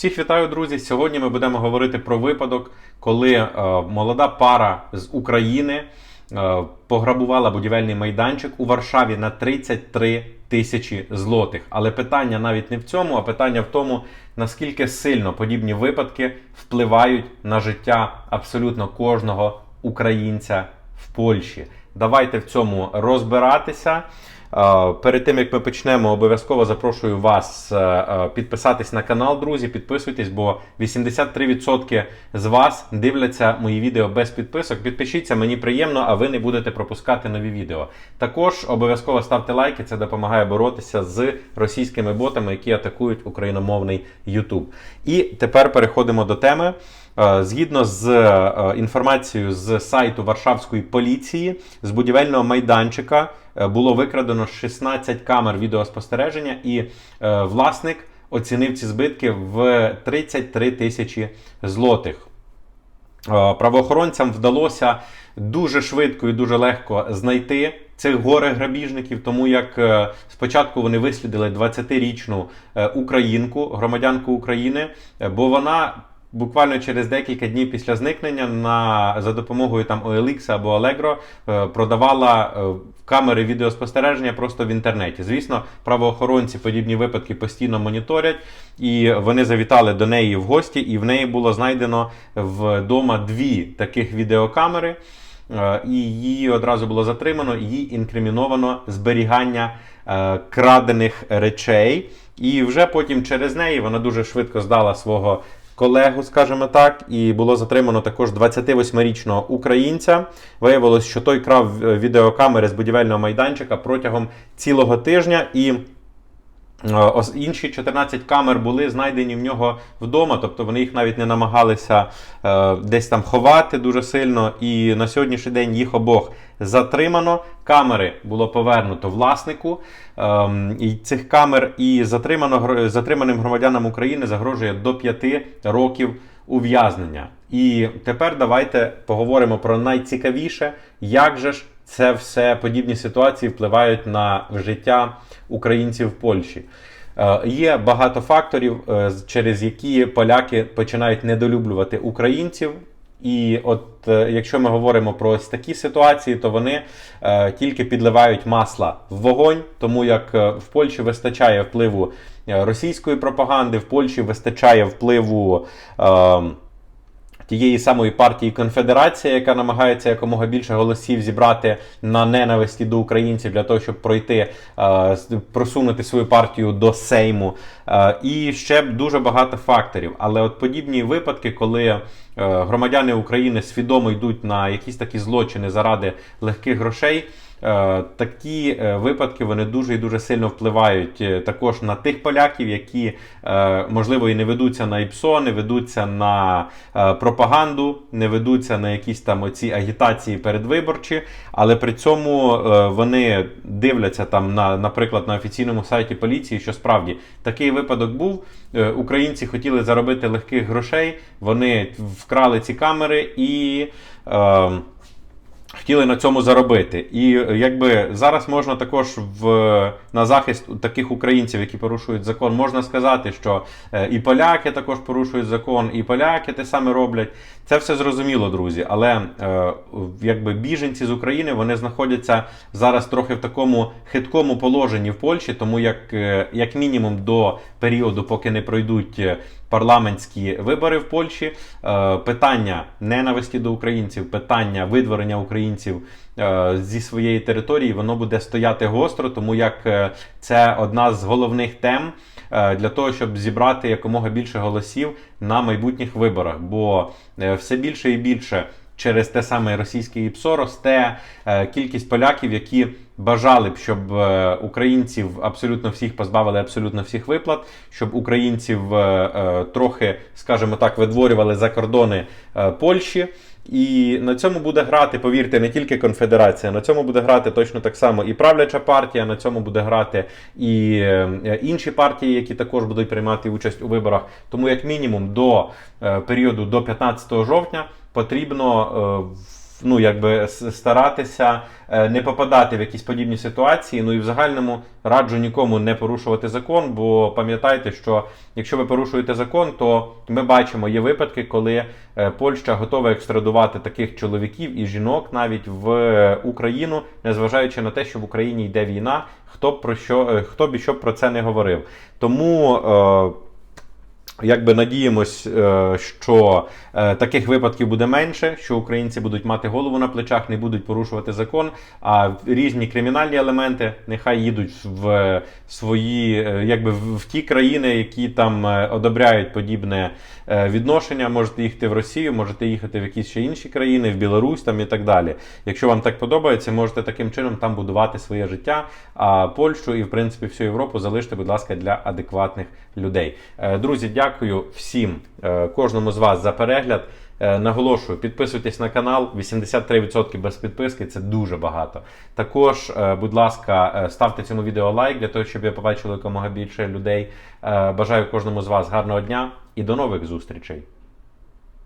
Всіх вітаю, друзі! Сьогодні ми будемо говорити про випадок, коли е, молода пара з України е, пограбувала будівельний майданчик у Варшаві на 33 тисячі злотих. Але питання навіть не в цьому, а питання в тому, наскільки сильно подібні випадки впливають на життя абсолютно кожного українця в Польщі. Давайте в цьому розбиратися. Е, Перед тим як ми почнемо, обов'язково запрошую вас е, е, підписатись на канал, друзі. Підписуйтесь, бо 83% з вас дивляться мої відео без підписок. Підпишіться, мені приємно, а ви не будете пропускати нові відео. Також обов'язково ставте лайки, це допомагає боротися з російськими ботами, які атакують україномовний YouTube. І тепер переходимо до теми. Е, Згідно з е, інформацією з сайту Варшавської поліції, з будівельного майданчика е, було викрадено 16 камер відеоспостереження, і власник оцінив ці збитки в 33 тисячі злотих. Правоохоронцям вдалося дуже швидко і дуже легко знайти цих горе-грабіжників, тому як спочатку вони вислідили 20-річну е, українку, громадянку України, бо вона. Буквально через декілька днів після зникнення на за допомогою там OLX або Allegro е, продавала е, камери відеоспостереження просто в інтернеті. Звісно, правоохоронці подібні випадки постійно моніторять, і вони завітали до неї в гості, і в неї було знайдено вдома дві таких відеокамери. Е, І її одразу було затримано, їй інкриміновано зберігання крадених речей. І вже потім через неї вона дуже швидко здала свого колегу, скажімо так, і було затримано також 28-річного українця. Виявилось, що той крав е, відеокамери з будівельного майданчика протягом цілого тижня і. Е, Інші 14 камер були знайдені в нього вдома, тобто вони їх навіть не намагалися е, десь там ховати дуже сильно. І на сьогоднішній день їх обох затримано. Камери було повернуто власнику. Ем, і цих камер і затримано затриманим громадянам України загрожує до 5 років ув'язнення. І тепер давайте поговоримо про найцікавіше, як же ж це все подібні ситуації впливають на життя українців в Польщі. Е, Є багато факторів, е, через які поляки починають недолюблювати українців. І от е, якщо ми говоримо про ось такі ситуації, то вони е, тільки підливають масла в вогонь, тому як в Польщі вистачає впливу російської пропаганди, в Польщі вистачає впливу. Е, Тієї самої партії Конфедерація, яка намагається якомога більше голосів зібрати на ненависті до українців для того, щоб пройти, е, просунути свою партію до Сейму. Е, і ще дуже багато факторів. Але от подібні випадки, коли е, громадяни України свідомо йдуть на якісь такі злочини заради легких грошей. Е, Такі е, випадки вони дуже і дуже сильно впливають е, також на тих поляків, які можливо і не ведуться на ІПСО, не ведуться на пропаганду, не ведуться на якісь там оці агітації передвиборчі, але при цьому вони дивляться там на, наприклад, на офіційному сайті поліції, що справді такий випадок був. Українці хотіли заробити легких грошей, вони вкрали ці камери і. Хотіли на цьому заробити. І е, якби зараз можна також в, на захист таких українців, які порушують закон, можна сказати, що е, і поляки також порушують закон, і поляки те саме роблять. Це все зрозуміло, друзі. Але е, якби біженці з України вони знаходяться зараз трохи в такому хиткому положенні в Польщі, тому як, як мінімум до періоду, поки не пройдуть. Парламентські вибори в Польщі, питання ненависті до українців, питання видворення українців е, зі своєї території, воно буде стояти гостро, тому як е, це одна з головних тем е, для того, щоб зібрати якомога більше голосів на майбутніх виборах. Бо все більше і більше через те саме російське ІПСО росте е, кількість поляків, які бажали б, щоб е, українців абсолютно всіх позбавили абсолютно всіх виплат, щоб українців е, трохи, скажімо так, видворювали за кордони Польщі. І на цьому буде грати, повірте, не тільки конфедерація, на цьому буде грати точно так само і правляча партія, на цьому буде грати і інші партії, які також будуть приймати участь у виборах. Тому, як мінімум, до періоду до 15 жовтня потрібно е, ну, якби старатися е, не попадати в якісь подібні ситуації. Ну і в загальному раджу нікому не порушувати закон, бо пам'ятайте, що якщо ви порушуєте закон, то ми бачимо, є випадки, коли е, Польща готова екстрадувати таких чоловіків і жінок навіть в Україну, незважаючи на те, що в Україні йде війна, хто б про що хто б і що про це не говорив. Тому. Якби надіємось, е, що е, таких випадків буде менше, що українці будуть мати голову на плечах, не будуть порушувати закон, а різні кримінальні елементи нехай їдуть в свої, е, якби в ті країни, які там одобряють подібне відношення. Можете їхати в Росію, можете їхати в якісь ще інші країни, в Білорусь там і так далі. Якщо вам так подобається, можете таким чином там будувати своє життя. А Польщу і в принципі всю Європу залиште, будь ласка, для адекватних людей. Друзі, дякую всім, е, кожному з вас за перегляд. Е, Наголошую, підписуйтесь на канал. 83% без підписки це дуже багато. Також, е, будь ласка, ставте цьому відео лайк для того, щоб я побачили якомога більше людей. Бажаю кожному з вас гарного дня і до нових зустрічей.